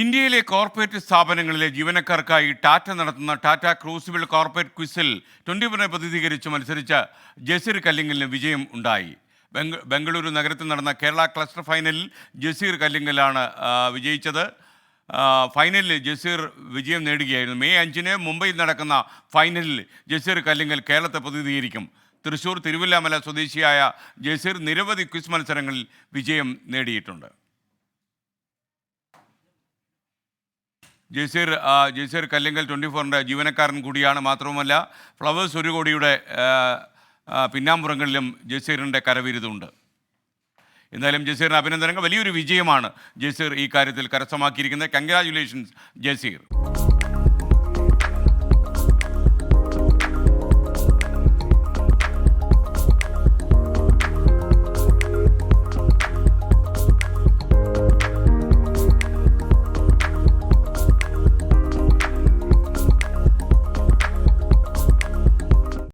ഇന്ത്യയിലെ കോർപ്പറേറ്റ് സ്ഥാപനങ്ങളിലെ ജീവനക്കാർക്കായി ടാറ്റ നടത്തുന്ന ടാറ്റ ക്രൂസിബിൾ കോർപ്പറേറ്റ് ക്വിസിൽ ട്വന്റി ഫോറിനെ പ്രതിനിധീകരിച്ച് മത്സരിച്ച ജസീർ കല്ലിങ്ങലിന് വിജയം ഉണ്ടായി. ബംഗ ബംഗളൂരു നഗരത്തിൽ നടന്ന കേരള ക്ലസ്റ്റർ ഫൈനലിൽ ജസീർ കല്ലിങ്ങലാണ് വിജയിച്ചത്. ഫൈനലിൽ ജസീർ വിജയം നേടുകയായിരുന്നു. മെയ് അഞ്ചിന് മുംബൈയിൽ നടക്കുന്ന ഫൈനലിൽ ജസീർ കല്ലിങ്ങൽ കേരളത്തെ പ്രതിനിധീകരിക്കും. തൃശൂർ തിരുവല്ലാമല സ്വദേശിയായ ജസീർ നിരവധി ക്വിസ് മത്സരങ്ങളിൽ വിജയം നേടിയിട്ടുണ്ട്. ജയ്സീർ ജയ്സീർ കല്ലിങ്കൽ ട്വന്റി ഫോറിന്റെ ജീവനക്കാരൻ കൂടിയാണ് മാത്രവുമല്ല ഫ്ലവേഴ്സ് ഒരു കോടിയുടെ പിന്നാമ്പുറങ്ങളിലും ജയ്സീറിന്റെ കരവിരുതുണ്ട്. എന്തായാലും ജസീറിന് അഭിനന്ദനങ്ങൾ. വലിയൊരു വിജയമാണ് ജസീർ ഈ കാര്യത്തിൽ കരസ്ഥമാക്കിയിരിക്കുന്നത്. കൺഗ്രാജുലേഷൻസ് ജസീർ